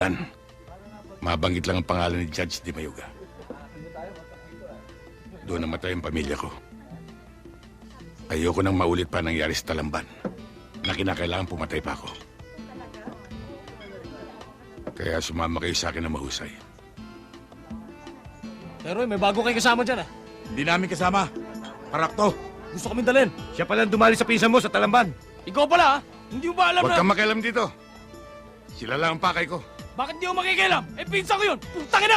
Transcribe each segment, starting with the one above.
Yan. Mabanggit lang ang pangalan ni Judge Di Mayuga. Doon namatay ang pamilya ko. Ayoko nang maulit pa nangyari sa Talamban na kinakailangan pumatay pa ako. Kaya sumama kayo sa akin na mahusay. Pero may bago kayong kasama dyan ah. Hindi namin kasama. Parakto. Gusto kami dalhin. Siya pala ang dumali sa pinsan mo sa Talamban. Ikaw pala ah. Hindi mo ba alam Huwag na... kang makialam dito. Sila lang ang pakay ko. Bakit di ako makikialam? Eh, pinsa ko yun! Putang ina!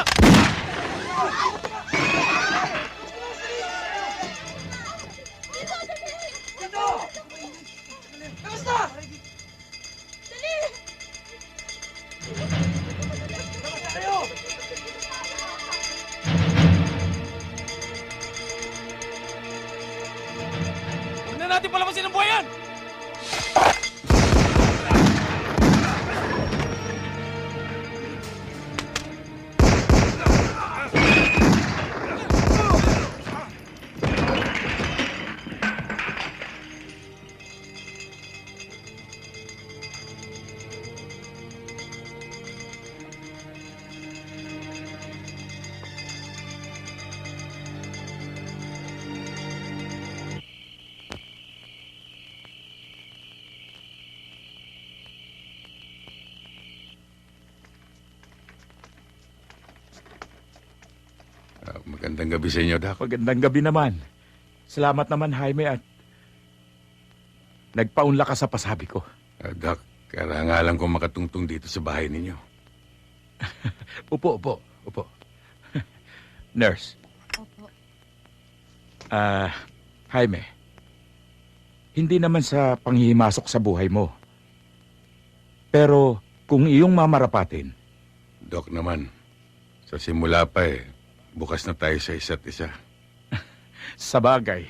Huwag na natin palabasin ang buhayan! Ah, magandang gabi sa inyo, Doc. Magandang gabi naman. Salamat naman, Jaime, at nagpaunla ka sa pasabi ko. Ah, Doc, karangalan ko makatungtong dito sa bahay ninyo. Upo, upo, upo. Nurse. Opo. Ah, Jaime. Hindi naman sa panghihimasok sa buhay mo. Pero kung iyong mamarapatin, Doc naman, sa simula pa eh, bukas na tayo sa isa't isa. sa bagay.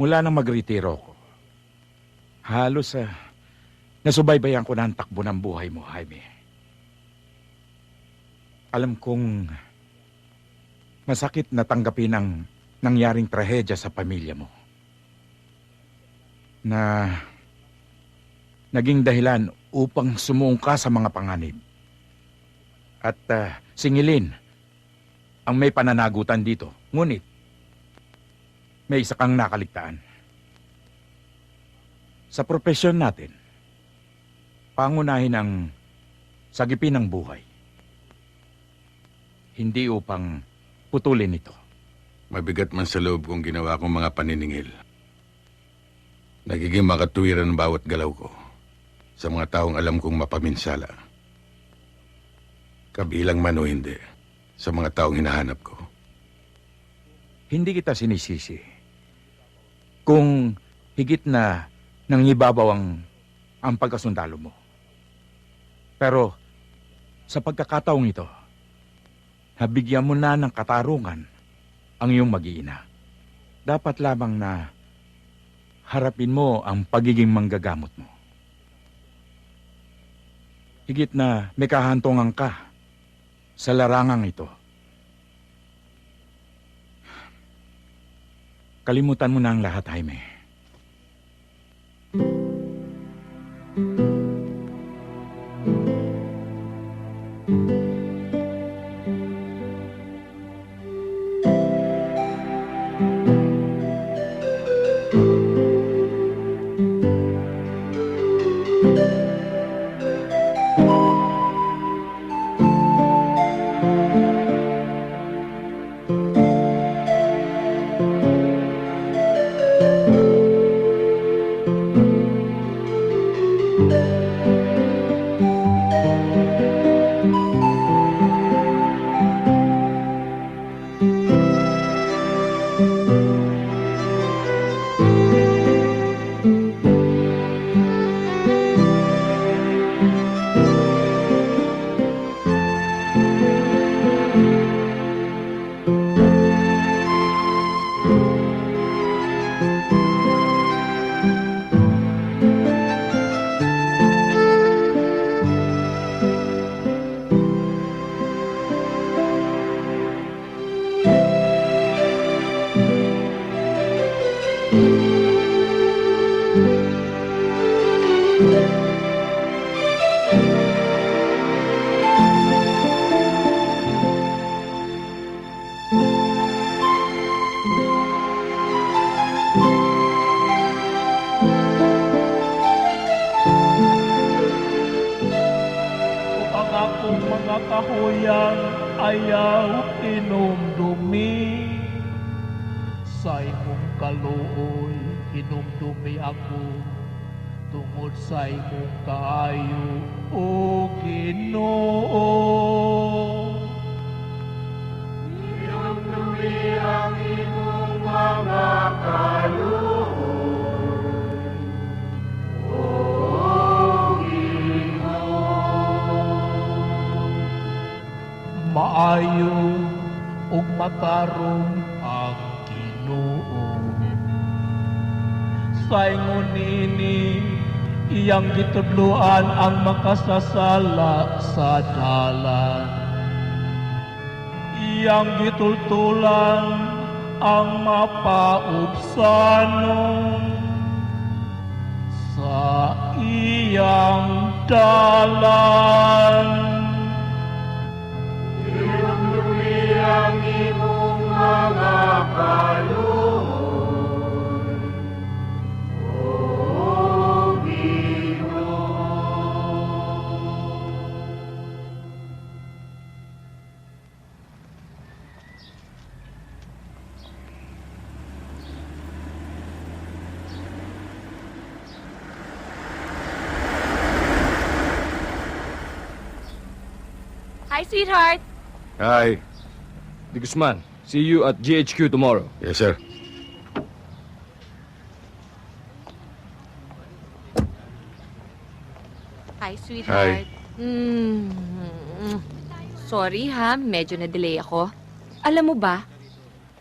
Mula nang magretiro ko, halos sa nasubaybayan ko na ang takbo ng buhay mo, Jaime. Alam kong masakit na tanggapin ang nangyaring trahedya sa pamilya mo. Na naging dahilan upang sumuong ka sa mga panganib. At ah, singilin ang may pananagutan dito. Ngunit, may isa kang nakaligtaan. Sa propesyon natin, pangunahin ang sagipin ng buhay. Hindi upang putulin ito. Mabigat man sa loob kong ginawa kong mga paniningil. Nagiging makatuwiran ang bawat galaw ko sa mga taong alam kong mapaminsala. Kabilang man o hindi, sa mga taong hinahanap ko. Hindi kita sinisisi. Kung higit na nangibabaw ang, ang pagkasundalo mo. Pero sa pagkakataong ito, nabigyan mo na ng katarungan ang iyong mag-iina. Dapat lamang na harapin mo ang pagiging manggagamot mo. Higit na may kahantungan ka sa larangang ito. Kalimutan mo na ang lahat, Jaime. Ayaw inumdumi Sa imong kaluoy inumdumi ako. Tungod sa imong kaayo o Ginoo. Inumdumi ang imong mga maayo ug matarong ang Ginoo. Sa ingon nini iyang gitudloan ang makasasala sa dalan. Iyang gitultulan ang mapaubsanon sa iyang dalan. Hi, sweetheart. Hi. Di Guzman, see you at GHQ tomorrow. Yes, sir. Hi, sweetheart. Mm, sorry ha, medyo na-delay ako. Alam mo ba,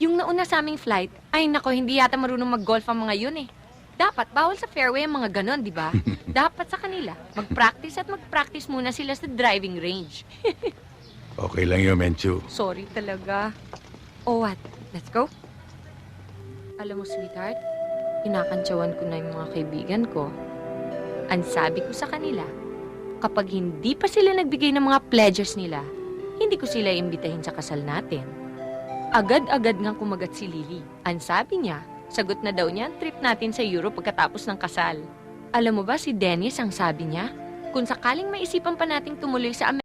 yung nauna sa aming flight, ay nako, hindi yata marunong mag-golf ang mga yun eh. Dapat, bawal sa fairway ang mga ganon, di ba? Dapat sa kanila, mag-practice at mag-practice muna sila sa driving range. Okay lang yun, Menchu. Sorry talaga. Oh, what? Let's go? Alam mo, sweetheart, kinakantsawan ko na yung mga kaibigan ko. Ang sabi ko sa kanila, kapag hindi pa sila nagbigay ng mga pledges nila, hindi ko sila imbitahin sa kasal natin. Agad-agad ngang kumagat si Lily. Ang sabi niya, sagot na daw niya ang trip natin sa Europe pagkatapos ng kasal. Alam mo ba si Dennis ang sabi niya? Kung sakaling maisipan pa nating tumuloy sa